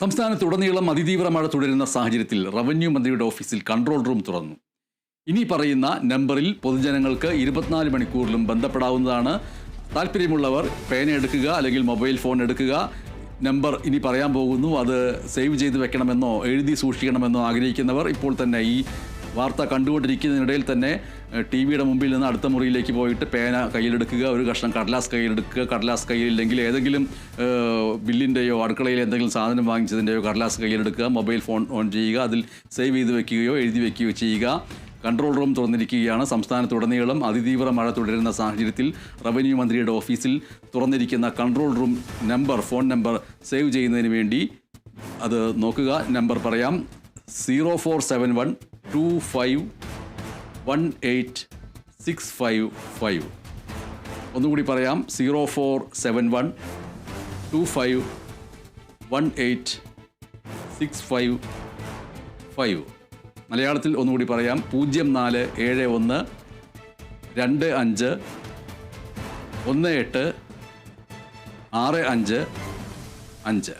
സംസ്ഥാനത്തുടനീളം അതിതീവ്ര മഴ തുടരുന്ന സാഹചര്യത്തിൽ റവന്യൂ മന്ത്രിയുടെ ഓഫീസിൽ കൺട്രോൾ റൂം തുറന്നു. ഇനി പറയുന്ന നമ്പറിൽ പൊതുജനങ്ങൾക്ക് ഇരുപത്തിനാല് മണിക്കൂറിലും ബന്ധപ്പെടാവുന്നതാണ്. താല്പര്യമുള്ളവർ പേന എടുക്കുക അല്ലെങ്കിൽ മൊബൈൽ ഫോൺ എടുക്കുക. നമ്പർ ഇനി പറയാൻ പോകുന്നു. അത് സേവ് ചെയ്ത് വെക്കണമെന്നോ എഴുതി സൂക്ഷിക്കണമെന്നോ ആഗ്രഹിക്കുന്നവർ ഇപ്പോൾ തന്നെ ഈ വാർത്ത കണ്ടുകൊണ്ടിരിക്കുന്നതിനിടയിൽ തന്നെ ടി വിയുടെ മുമ്പിൽ നിന്ന് അടുത്ത മുറിയിലേക്ക് പോയിട്ട് പേന കയ്യിലെടുക്കുക ഒരു കഷ്ണം കടലാസ് കയ്യിലെടുക്കുക കടലാസ് കയ്യിലില്ലെങ്കിൽ ഏതെങ്കിലും ബില്ലിന്റെയോ അടുക്കളയിൽ എന്തെങ്കിലും സാധനം വാങ്ങിച്ചതിന്റെയോ കടലാസ് കയ്യിലെടുക്കുക മൊബൈൽ ഫോൺ ഓൺ ചെയ്യുക അതിൽ സേവ് ചെയ്ത് വെക്കുകയോ എഴുതി വെക്കുകയോ ചെയ്യുക. കൺട്രോൾ റൂം തുറന്നിരിക്കുകയാണ്. സംസ്ഥാനത്തുടനീളം അതിതീവ്ര മഴ തുടരുന്ന സാഹചര്യത്തിൽ റവന്യൂ മന്ത്രിയുടെ ഓഫീസിൽ തുറന്നിരിക്കുന്ന control room number phone number save ചെയ്യുന്നതിന് വേണ്ടി അത് നോക്കുക. നമ്പർ പറയാം. Zero four seven one two five one eight six five five ഒന്നുകൂടി പറയാം zero four seven one two five one eight six five five മലയാളത്തിൽ ഒന്നുകൂടി പറയാം പൂജ്യം നാല് ഏഴ് ഒന്ന് രണ്ട് അഞ്ച് ഒന്ന് എട്ട് ആറ് അഞ്ച് അഞ്ച്.